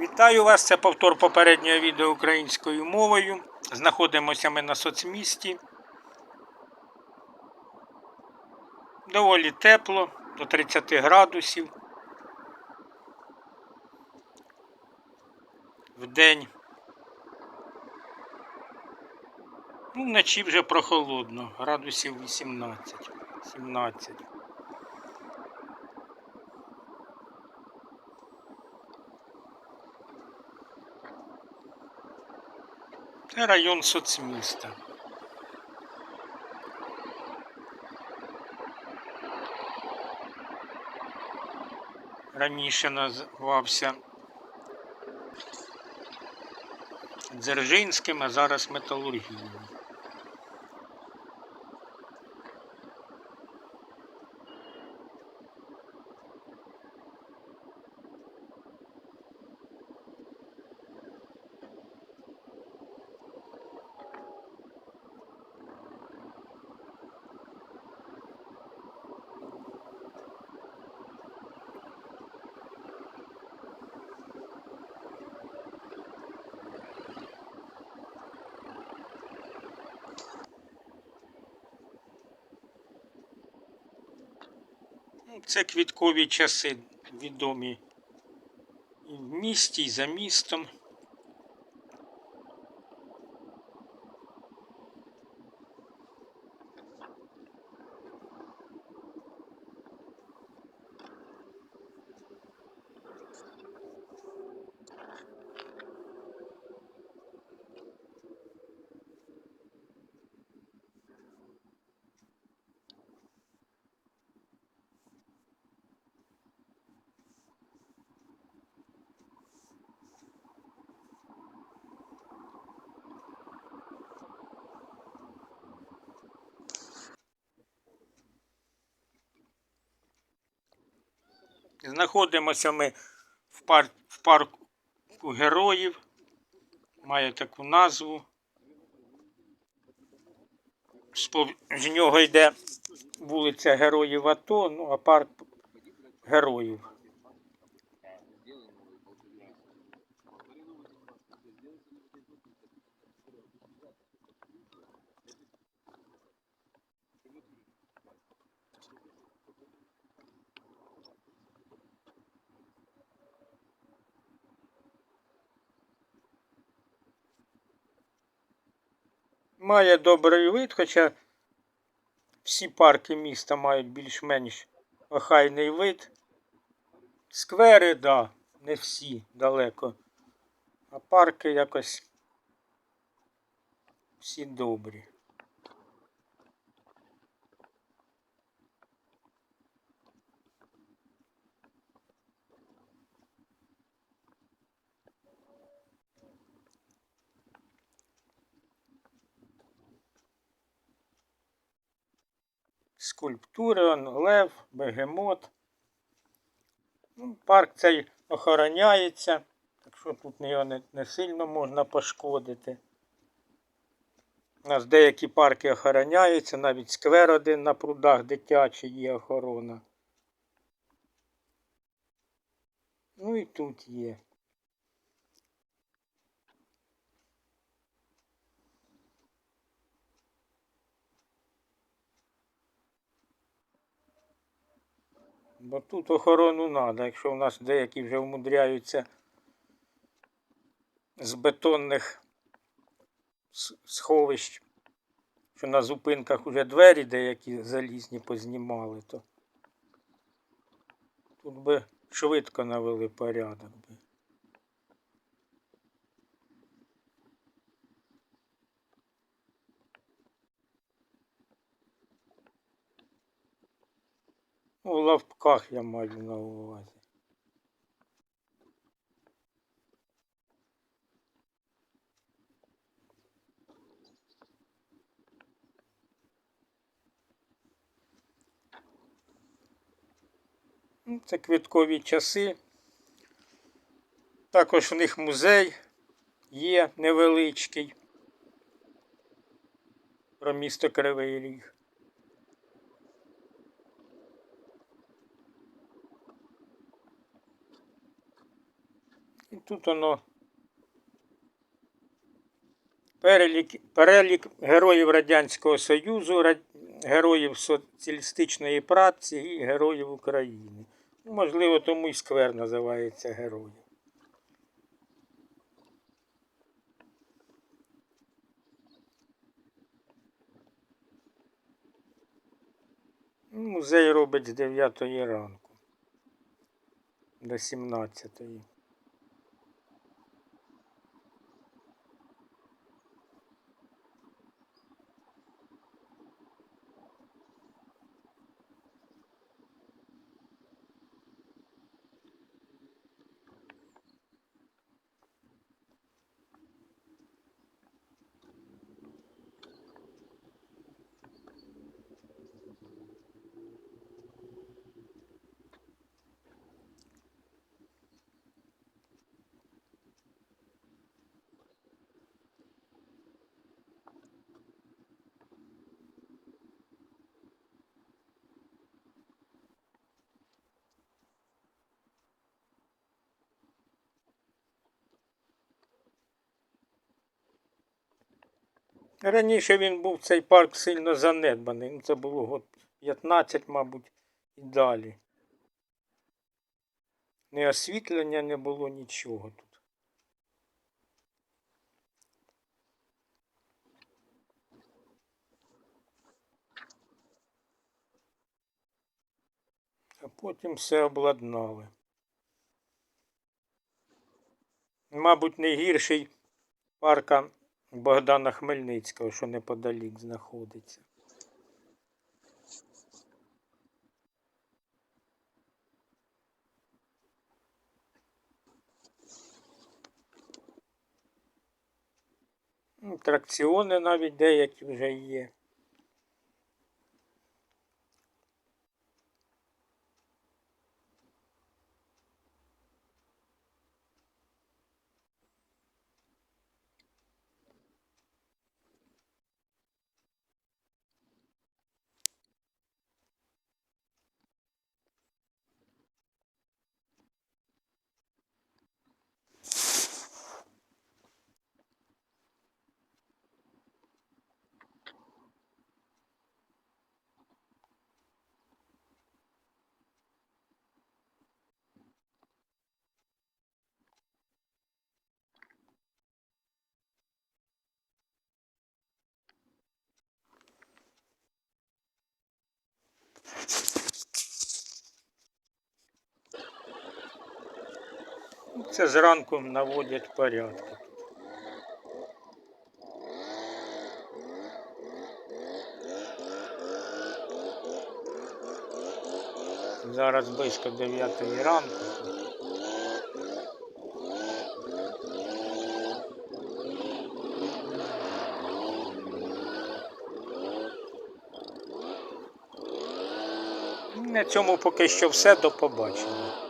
Вітаю вас! Це повтор попереднього відео українською мовою. Знаходимося ми на соцмісті. Доволі тепло, до 30 градусів. В день. Ну, вночі вже прохолодно, градусів 18, 17. Це район соцміста. Раніше називався Дзержинським, а зараз металургійним. Це квіткові часи відомі і в місті, і за містом. Знаходимося ми в, пар... в парку героїв. Має таку назву. З нього йде вулиця Героїв АТО, ну а парк героїв. Має добрий вид, хоча всі парки міста мають більш-менш охайний вид. Сквери, да, не всі далеко. А парки якось всі добрі. Скульптури, лев, бегемот. Ну, парк цей охороняється, так що тут його не, не сильно можна пошкодити. У нас деякі парки охороняються, навіть сквер один на прудах дитячий є охорона. Ну і тут є. Бо тут охорону треба, якщо в нас деякі вже вмудряються з бетонних сховищ, що на зупинках вже двері деякі залізні познімали, то тут би швидко навели порядок би. В лавках я маю на увазі. Ну, Це квіткові часи. Також в них музей є невеличкий про місто Кривий Ріг. І тут воно перелік, перелік героїв Радянського Союзу, героїв соціалістичної праці і героїв України. Ну, Можливо, тому і сквер називається героїв. Ну, Музей робить з 9 ранку до 17. Раніше він був цей парк сильно занедбаний. Ну, це було год 15, мабуть, і далі. Ні освітлення не було нічого тут. А потім все обладнали. Мабуть, не гірший парка Богдана Хмельницького, що неподалік знаходиться. Тракціони навіть деякі вже є. Це зранку наводять порядки. Зараз близько 9 ранку. На цьому поки що все. До побачення.